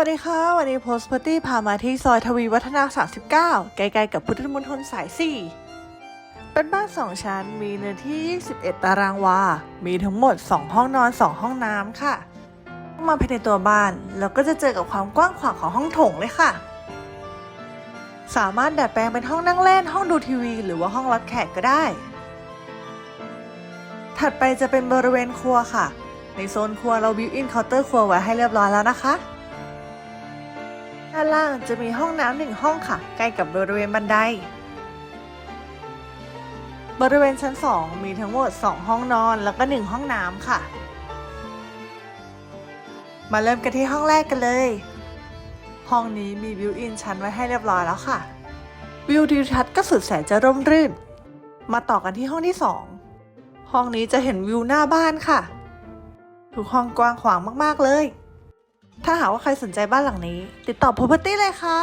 วัสดีค่ะ วันนี้โพสต์พาร์ตี้พามาที่ซอยทวีวัฒนา 39 ใกล้ๆกับพุทธมณฑลสาย 4 เป็นบ้าน 2 ชั้น มีเนื้อที่ 21 ตารางวา มีทั้งหมด 2 ห้องนอน 2 ห้องน้ำค่ะ มาภายในตัวบ้าน เราก็จะเจอกับความกว้างขวางของห้องโถงเลยค่ะ สามารถดัดแปลงเป็นห้องนั่งเล่น ห้องดูทีวี หรือว่าห้องรับแขกก็ได้ ถัดไปจะเป็นบริเวณครัวค่ะ ในโซนครัวเราบิวอินเคาน์เตอร์ครัวไว้ให้เรียบร้อยแล้วนะคะ ด้านล่างจะมีห้องน้ำหนึ่งห้องค่ะ ใกล้กับบริเวณบันได บริเวณชั้น 2 มีทั้งหมด 2 ห้องนอนแล้วก็ 1 ห้องน้ำค่ะ มาเริ่มกันที่ห้องแรกกันเลย ห้องนี้มีวิวอินชั้นไว้ให้เรียบร้อยแล้วค่ะ วิวทิวทัศน์ก็สุดแสนจะร่มรื่น มาต่อกันที่ห้องที่ 2 ห้องนี้จะเห็นวิวหน้าบ้านค่ะ ทุกห้องกว้างขวางมากๆเลย ถ้าหากว่าใครสนใจบ้านหลังนี้ ติดต่อ Property เลยค่ะ